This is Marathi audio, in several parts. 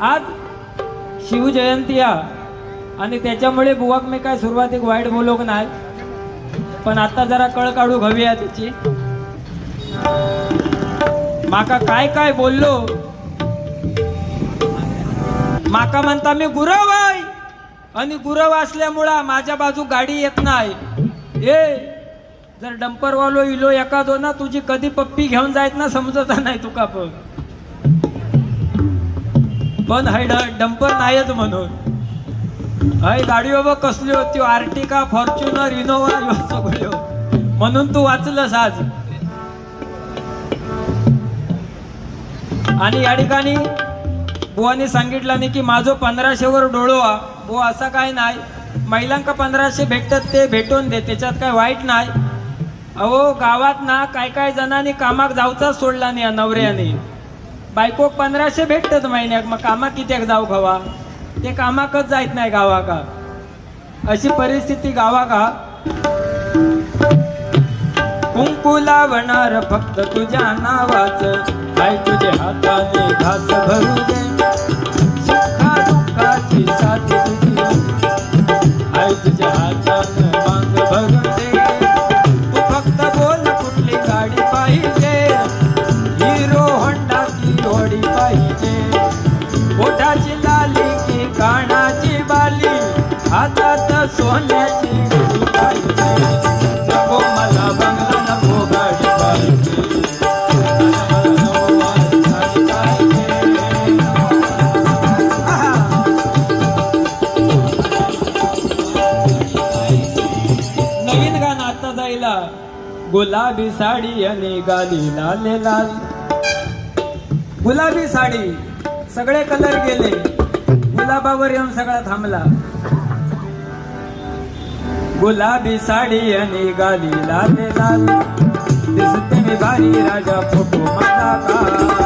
आज शिवजयंती आणि त्याच्यामुळे बुवाक मी काय सुरुवातीक वाईट बोलोक नाही पण आता जरा कळ काढू घालूया त्याची. माका काय काय बोललो? माका म्हणता मी गुरव आहे. आणि गुरव असल्यामुळं माझ्या बाजू गाडी येत नाही. ए जर डंपरवालो इलो एका दोना तुझी कधी पप्पी घेऊन जायत ना समजत नाही तुका पण. पण हाय ड- डंपर नाहीत म्हणून. हाय गाडी बाबा कसली होती? आर्टिका फॉर्च्युनर इनोवा ह्यो सगळ्यो म्हणून तू वाचलंस आज. आणि या ठिकाणी बुवाने सांगितलं नाही की माझं पंधराशेवर डोळो हा बुवा असा काय नाही. महिलांका पंधराशे भेटतात ते भेटून दे. त्याच्यात काय वाईट नाही. अहो गावात ना काय काय जणांनी कामाक जाऊचाच सोडला नाही या नवऱ्याने. बायकोक पंधराशे भेटतात महिन्याक मग कामा कित्याक जाऊ खवा ते कामाकच जायत नाही गावाका अशी परिस्थिती गावाका कुंकू लावणार फक्त तुझ्या नावाच. काय तुझे हाताने घास भरू दे. सुखा दुःखाची साथ तुझी. आई तुझ्या हाताने मांग भरू गुलाबी साडी आणि गाली लाल लाल. गुलाबी साडी सगळे कलर गेले. गुलाबावर येऊन सगळा थांबला. गुलाबी साडी आणि गाली लाल लाल. दिसते मी भारी राजा फोटो माझा का?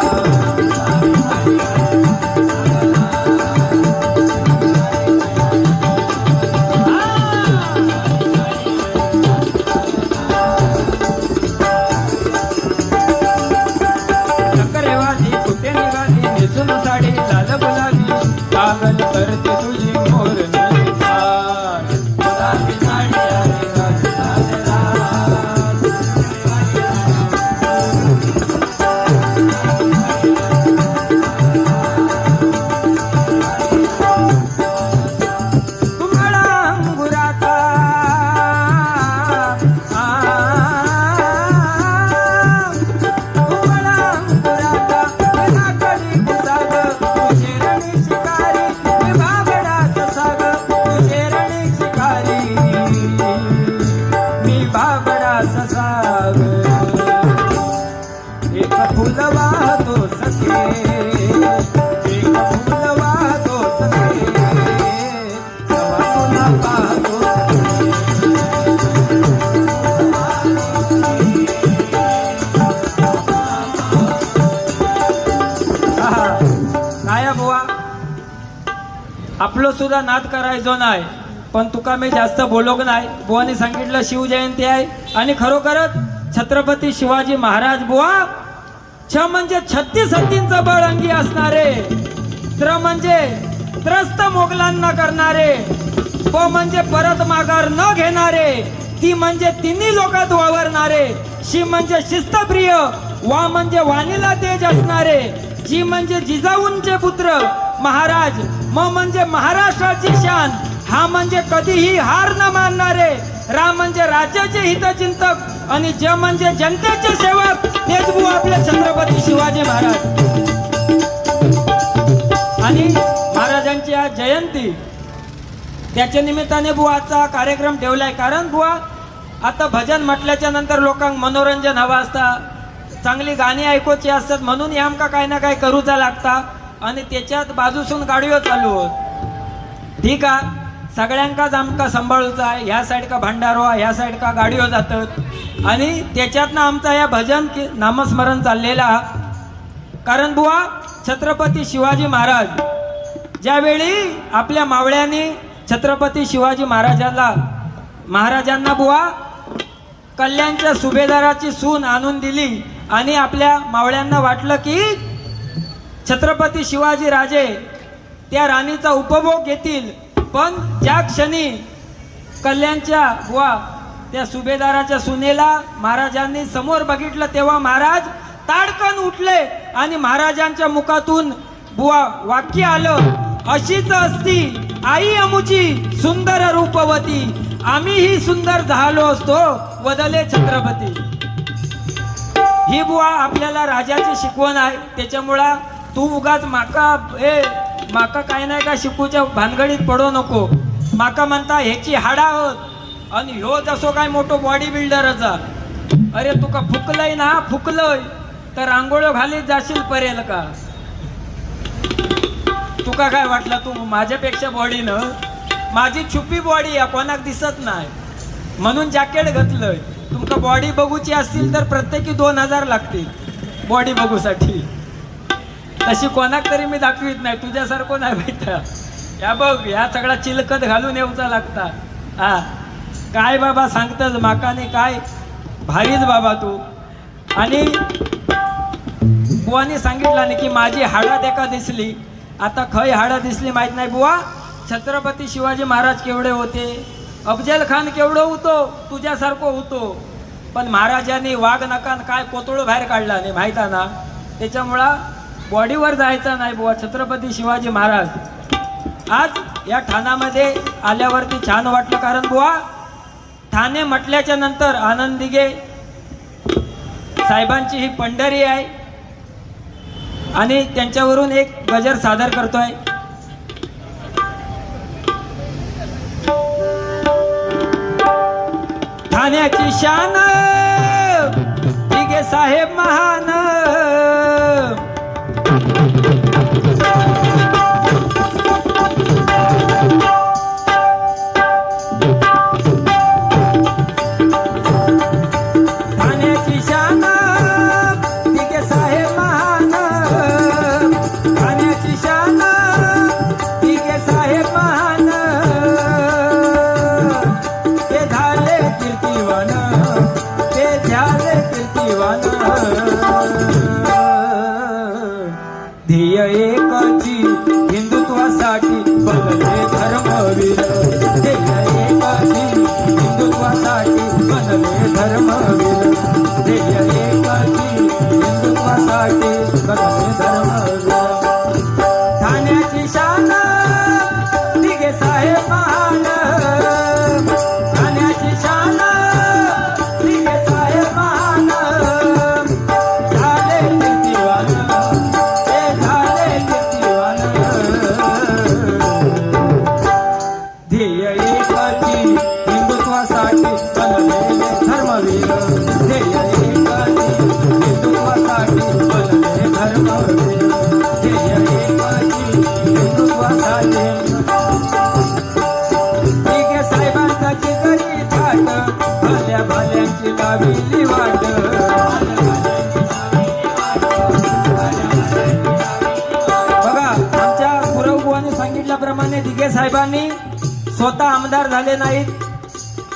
काय बुवा. आपलं सुद्धा नाद करायचो नाही. पण तुका मी जास्त बोलोक नाही. बुवाने सांगितलं शिवजयंती आहे. आणि खरोखरच छत्रपती शिवाजी महाराज बुवा छ म्हणजे छत्तीस हत्तींचं बळ अंगी असणारे त्र म्हणजे त्रस्त मोगलांना करणारे प म्हणजे परत माघार न घेणारे ती म्हणजे तिन्ही लोकात वावरणारे शी म्हणजे शिस्तप्रिय वा म्हणजे वाणीला तेज असणारे जी म्हणजे जिजाऊंचे पुत्र महाराज म म्हणजे महाराष्ट्राची शान हा म्हणजे कधीही हार न मानणारे राम म्हणजे राज्याचे हितचिंतक आणि ज म्हणजे जनतेचे सेवक तेच बुवा आपले छत्रपती शिवाजी महाराज. आणि महाराजांची आज जयंती. त्याच्या निमित्ताने बुवाचा कार्यक्रम ठेवलाय. कारण बुवा आता भजन म्हटल्याच्या नंतर लोकांक मनोरंजन हवं असता. चांगली गाणी ऐकूची असतात म्हणून हे आमका काही ना काही करूचा लागता. आणि त्याच्यात बाजूसून गाडयो चालू होत. ठीक आहे सगळ्यांकाच आमका सांभाळूचा आहे. ह्या साईड का भांडारो ह्या साईड का गाडयो जातात. आणि त्याच्यातनं आमचा या भजन नामस्मरण चाललेला. कारण बुवा छत्रपती शिवाजी महाराज ज्यावेळी आपल्या मावळ्याने छत्रपती शिवाजी महाराजाला महाराजांना बुवा कल्याणच्या सुभेदाराची सून आणून दिली आणि आपल्या मावळ्यांना वाटलं की छत्रपती शिवाजी राजे त्या राणीचा उपभोग घेतील. पण ज्या क्षणी कल्याणच्या बुवा त्या सुभेदाराच्या सुनेला महाराजांनी समोर बघितलं तेव्हा महाराज ताडकन उठले आणि महाराजांच्या मुखातून बुवा वाक्य आलं अशीच असती आई अमुची सुंदर रूपवती. आम्हीही सुंदर झालो असतो वदले छत्रपती. ही बुवा आपल्याला राजाची शिकवण आहे. त्याच्यामुळं तू उगाच माका ए माका काय नाही का शिकूच्या भानगडीत पडू नको. माका म्हणता ह्याची हाडा होत आणि ह्यो जसो काय मोठो बॉडी बिल्डरचा अरे तुका फुकलय ना फुकलय. तर आंघोळ घालीत जाशील परेल का? तुका काय वाटलं तू माझ्यापेक्षा बॉडीनं माझी छुपी बॉडी आहे कोणाक दिसत नाही. म्हणून जॅकेट घातलंय. तुमका बॉडी बघूची असतील तर प्रत्येकी दोन हजार लागतील. बॉडी बघूसाठी. तशी कोणाक तरी मी दाखवित नाही. तुझ्यासारखं नाही भेटा या बघ ह्या सगळा चिलकत घालून येऊचा लागता. हा. काय बाबा सांगतच माकाने काय? भारीच बाबा तू. आणि बुवाने सांगितलं नाही की माझी हाडं एका दिसली. आता खय हाडं दिसली माहीत नाही बुवा. छत्रपती शिवाजी महाराज केवढे होते? अफजल खान केवढं होतो? तुझ्यासारखं होतो. पण महाराजांनी वाघ नकान काय कोतळं बाहेर काढला नाही माहिता ना? त्याच्यामुळं बॉडीवर जायचं नाही बुवा छत्रपती शिवाजी महाराज. आज या ठाण्यामध्ये आल्यावरती छान वाटलं कारण बुवा ठाणे म्हटल्याच्या नंतर आनंद दिघे साहेबांची ही पंढरी आहे. आणि त्यांच्यावरून एक गजर सादर करतोय. ठाण्याची शान. दिघे साहेब महान. साहेबांनी स्वतः आमदार झाले नाहीत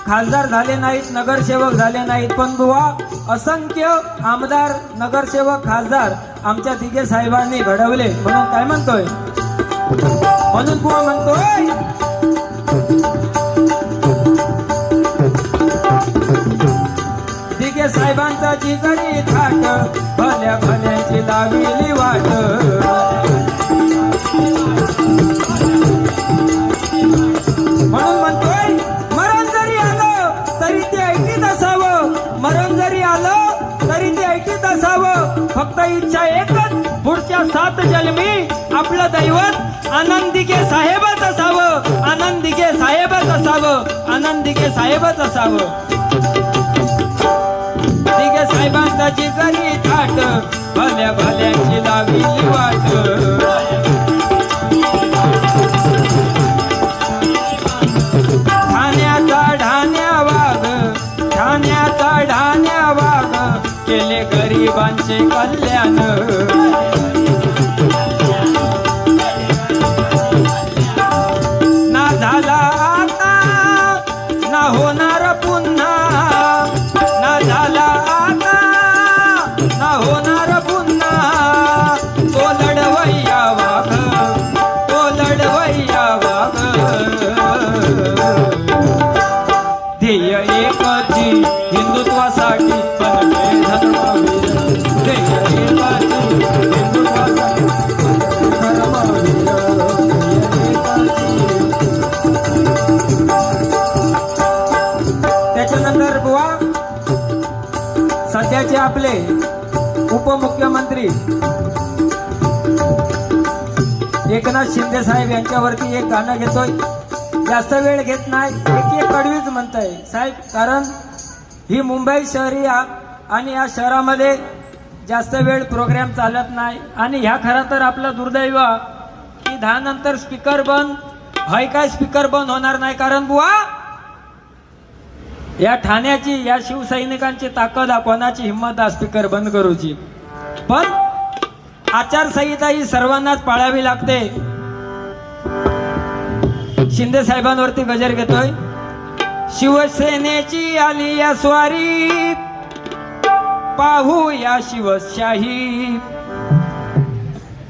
खासदार झाले नाहीत नगरसेवक झाले नाहीत. पण बुवा असंख्य आमदार नगरसेवक खासदार आमच्या दिघे साहेबांनी घडवले. म्हणून काय म्हणतोय? म्हणून बुवा म्हणतोय दिघे साहेबांचा जिगरी थाट भल्या भल्याची लाविली वाट. दैवत आनंदिके साहेबच असावं. आनंदिके साहेबच असावं. आनंदिके साहेबच असावं. दिगे साहेबांचा जिगरी थाट भल्या भल्याची लाविली वाट. ठाण्याचा ढाण्या वाघ ठाण्याचा वाघ केले गरिबांचे कल्याण. उपमुख्यमंत्री एकनाथ शिंदे साहेब यांच्यावरती एक गाणं घेतोय. जास्त वेळ घेत नाही एक एक कडवीच म्हणताय. साहेब कारण ही मुंबई शहरी आणि या शहरामध्ये जास्त वेळ प्रोग्राम चालत नाही. आणि ह्या खरं तर आपलं दुर्दैव की दहा नंतर स्पीकर बंद. हाय काय स्पीकर बंद होणार नाही? कारण बुवा या ठाण्याची या शिवसैनिकांची ताकद कोणाची हिंमत? आहे स्पीकर बंद करूची. पण आचारसंहिता ही सर्वांनाच पाळावी लागते. शिंदे साहेबांवरती गजर घेतोय. शिवसेनेची आली या स्वारी. पाहू या शिवशाही.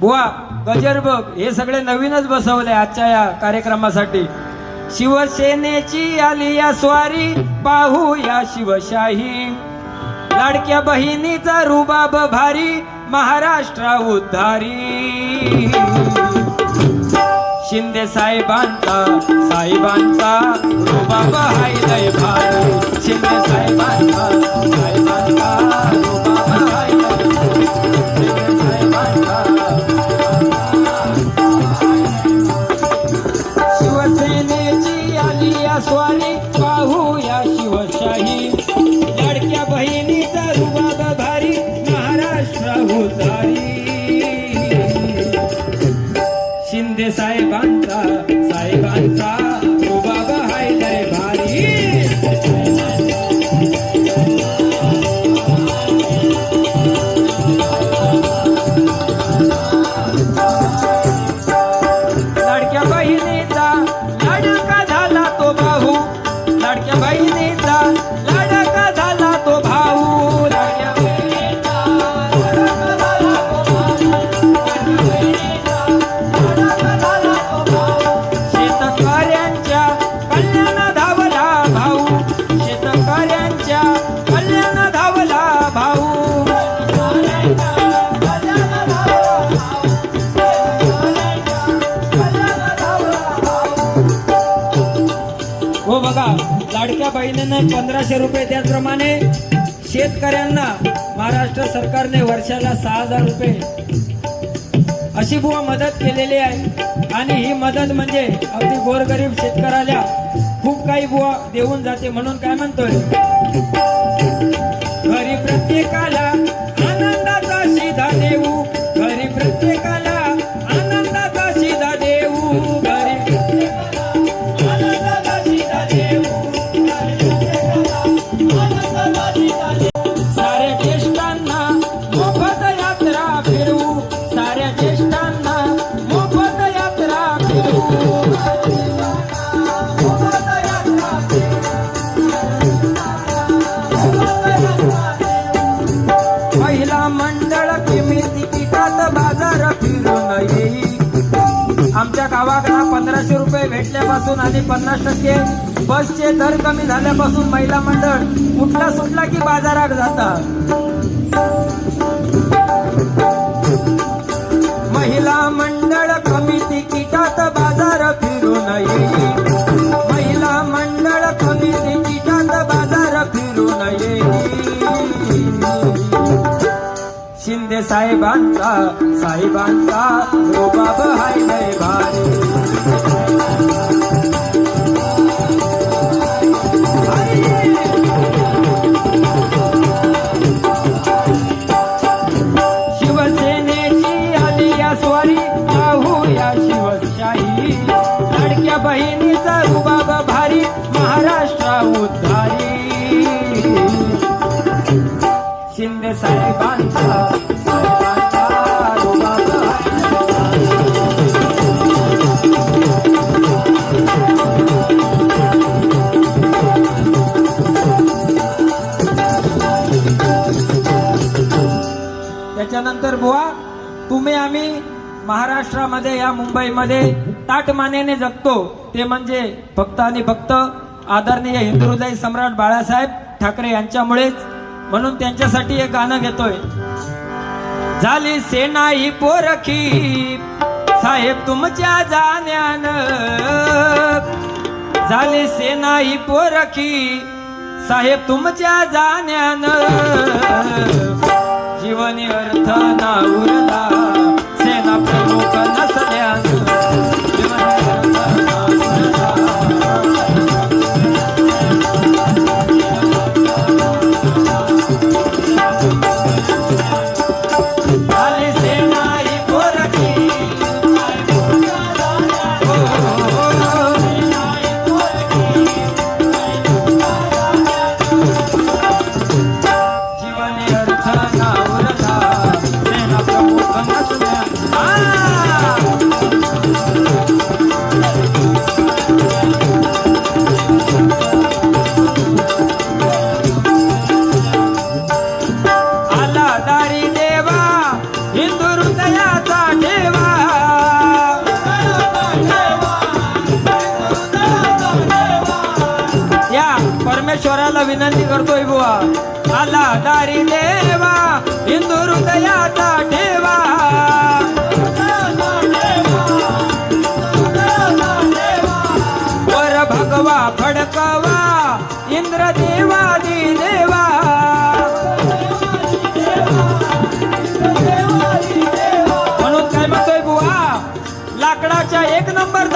बुवा गजर बघ हे सगळे नवीनच बसवले आजच्या या कार्यक्रमासाठी. शिवसेनेची आली या स्वारी. पाहू या शिवशाही. लाडक्या बहिणीचा रुबाब भारी महाराष्ट्र उद्धारी. शिंदे साहेबांचा साहेबांचा रुबाब हाय लय भारी. शिंदे साहेबांचा साहेबांचा लाडक्या पंधराशे रुपये त्याचप्रमाणे शेतकऱ्यांना महाराष्ट्र सरकारने वर्षाला सहा हजार रुपये. अशी बुवा मदत केलेली आहे. आणि ही मदत म्हणजे अगदी गोरगरीब शेतकऱ्याला खूप काही बुवा देऊन जाते म्हणून काय म्हणतोय? घरी प्रत्येकाला भेटल्यापासून आणि पन्नास टक्के बसचे दर कमी झाल्यापासून महिला मंडळ कुठला सुटला की बाजारात जातात. महिला मंडळ कमी तिकिटात बाजार फिरू नये महिला मंडळ कमी तिकिटात बाजार फिरू नये शिंदे साहेबांचा साहेबांचा तुम्ही आम्ही महाराष्ट्रामध्ये या मुंबईमध्ये ताटमानेने जगतो. ते म्हणजे फक्त आणि फक्त आदरणीय हिंदुहृदय सम्राट बाळासाहेब ठाकरे यांच्यामुळेच. म्हणून त्यांच्यासाठी एक गाणं घेतोय. झाली सेना ही पोरखी. साहेब तुमच्या जाण्यान. झाली सेना ही पोरखी. साहेब तुमच्या जाण्यान. जीवनी अर्थ ना उरला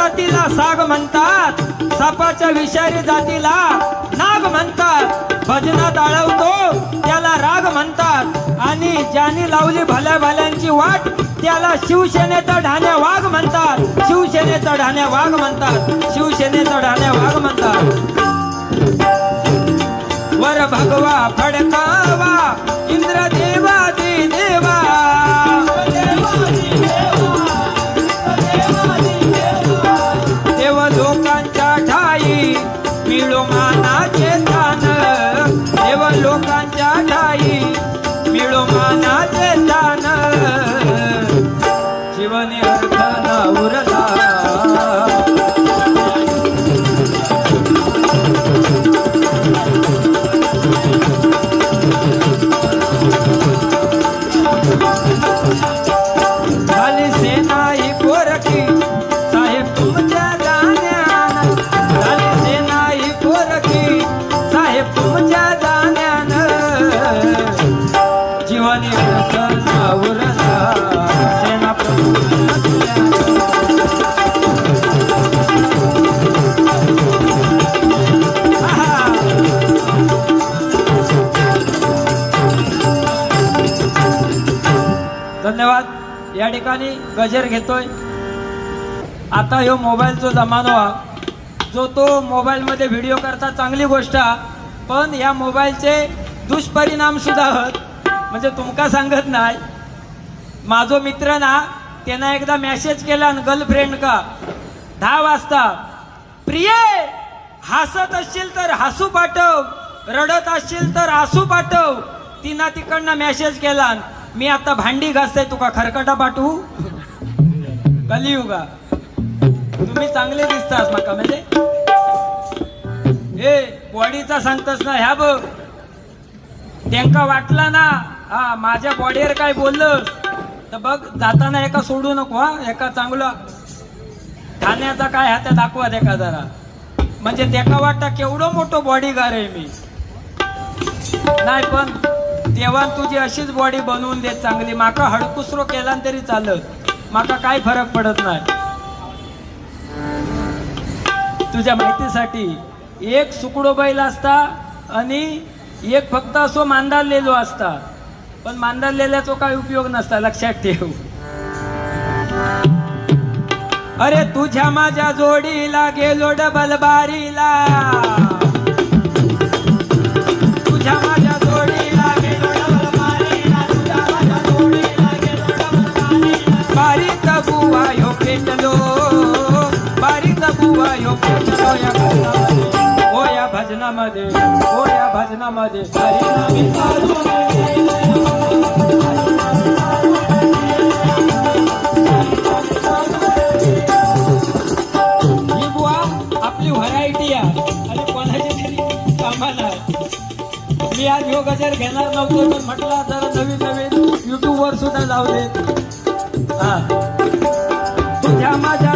जातीला साग म्हणतात. सापाच्या विषारी जातीला नाग म्हणतात. भजनात आळवतो त्याला राग म्हणतात. आणि ज्याने लावली भल्या भल्यांची वाट त्याला शिवसेनेचा ढाण्या वाघ म्हणतात. शिवसेनेचा ढाण्या वाघ म्हणतात. शिवसेनेचा ढाण्या वाघ म्हणतात. वर भगवा फडकावा इंद्रदेवा ठिकाणी गजर घेतोय. आता ह्यो मोबाईलचो जमानो हा. जो तो मोबाईलमध्ये व्हिडिओ करता चांगली गोष्ट हा. पण ह्या मोबाईलचे दुष्परिणाम सुद्धा आहेत म्हणजे तुमका सांगत नाही. माझो मित्र ना त्यांना एकदा मेसेज केला गर्लफ्रेंड का दहा वाजता प्रिय हसत असशील तर हसू पाठव. रडत असशील तर हसू पाठव. तिनं तिकडनं मेसेज केला मी आता भांडी घासते तुका खरकटा पाठवू? कलियुगा. तुम्ही चांगले दिसतास माका म्हणजे? हे बॉडीचा सांगतास ना ह्या बघ. त्यांका वाटला ना हा माझ्या बॉडीवर काय बोललं तर बघ जाताना एका सोडू नको हा एका चांगला ठाण्याचा काय हा त्या दाखवा एका जरा. म्हणजे त्याका वाटतं केवढं मोठं बॉडीगार आहे मी. नाही पण तेव्हा तुझी अशीच बॉडी बनवून दे चांगली. माका हडकुसरो केला तरी चालत माका काय फरक पडत नाही. तुझ्या माहितीसाठी एक सुकडो बैल असता आणि एक फक्त असो मांदारलेलो असता. पण मांदारलेल्याचा काय उपयोग नसता लक्षात ठेव. अरे तुझ्या माझ्या जोडीला गेलो डबल बारीला. तुझ्या माझ्या बारीक या भजनामध्ये ओ भजनामध्ये हरिनामी ही बुवा आपली व्हरायटी आहे. आणि कोणाची तरी कामाला आहे. मी आज योग गजर घेणार नव्हतो पण म्हटलं जरा नवीन नवीन युट्यूब वर सुद्धा लावले हा. तुझ्या माझ्या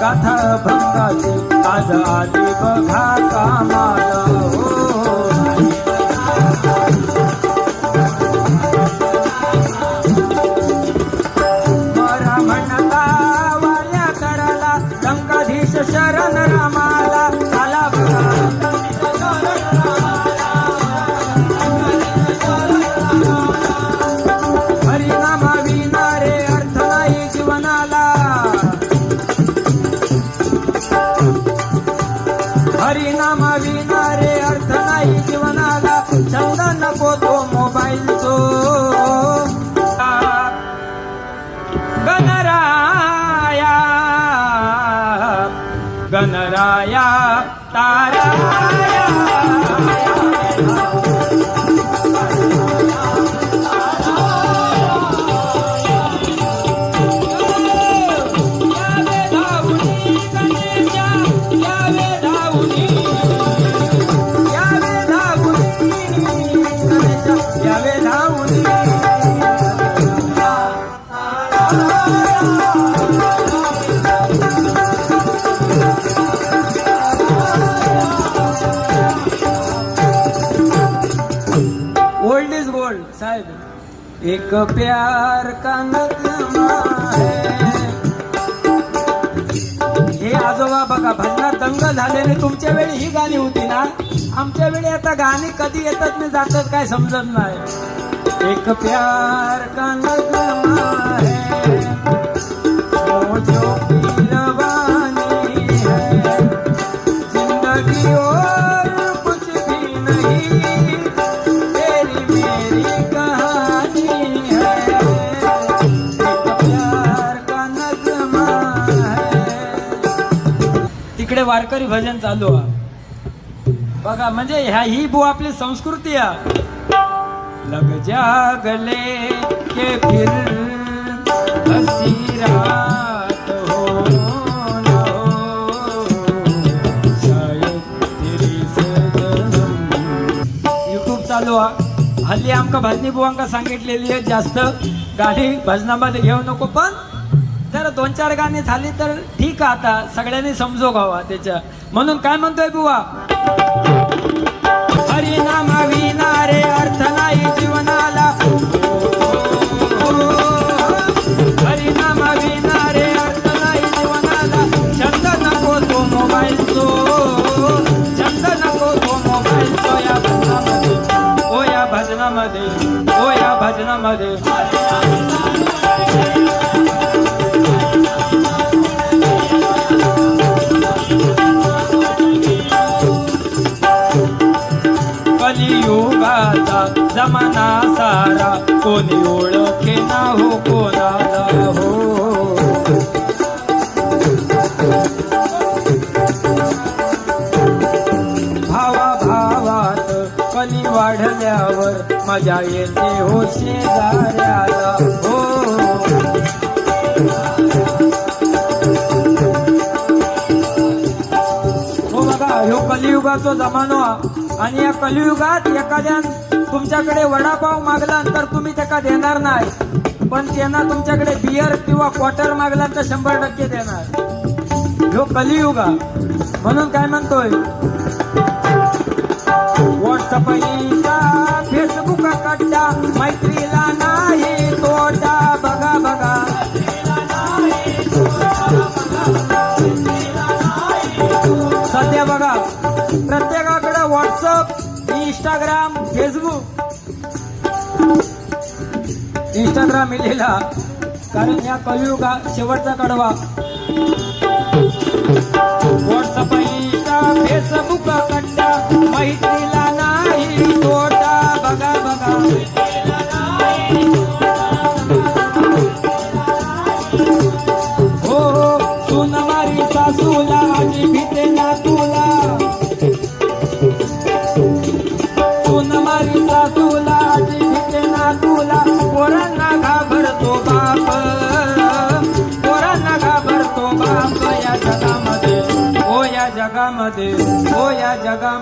गाथा भक्ताची आज आली बघा कामाला. साहेब. एक प्यार का नगमा झालेले तुमच्या वेळी ही गाणी होती ना? आमच्या वेळी आता गाणी कधी येतात नाही जातात काय समजत नाही. एक प्यार का नगमा है? वारकरी भजन चालू आहे. बघा म्हणजे ह्या ही बो आपली संस्कृती आहे. लग जागले के फिर हसी हो हो। युट्यूब चालू हा हल्ली आमका भजनी बुवांका सांगितलेली आहे जास्त गाणी भजनामध्ये घेऊ नको पण दोन चार गाणी झाली तर ठीक आहे आता. सगळ्यांनी समजो गावा त्याच्या म्हणून काय म्हणतोय बुवा? हरिनामा विना रे अर्थ नाही जीवनाला. हरिनामा विना रे अर्थ नाही जीवनाला. छंद नको तो मोबाईल तो. छंद नको तो मोबाईलचो या भजनामध्ये. ओ या भजनामध्ये. ओ या भजनामध्ये. कोणी ओळखे ना हो कोणाला हो. भावा भावात कली वाढल्यावर मजा येते हो शेजाऱ्याला. हो. हो बघा ह्यो कलियुगाचो जमानो आणि या कलियुगात एखाद्या तुमच्याकडे वडापाव मागला तर तुम्ही त्याका देणार नाही. पण त्यांना तुमच्याकडे बियर किंवा क्वार्टर मागला तर शंभर टक्के देणार. ह्यो कलियुगा म्हणून काय म्हणतोय? व्हॉट्सअप फेसबुक कट्टा मैत्रीला नाही तोटा बघा बघा. सध्या बघा प्रत्येक इंस्टाग्राम फेसबुक इंस्टाग्राम लिहिला कारण या कलियुगा शेवटचा कडवा. व्हॉट्सअप इंस्टा फेसबुक कंडा माहिती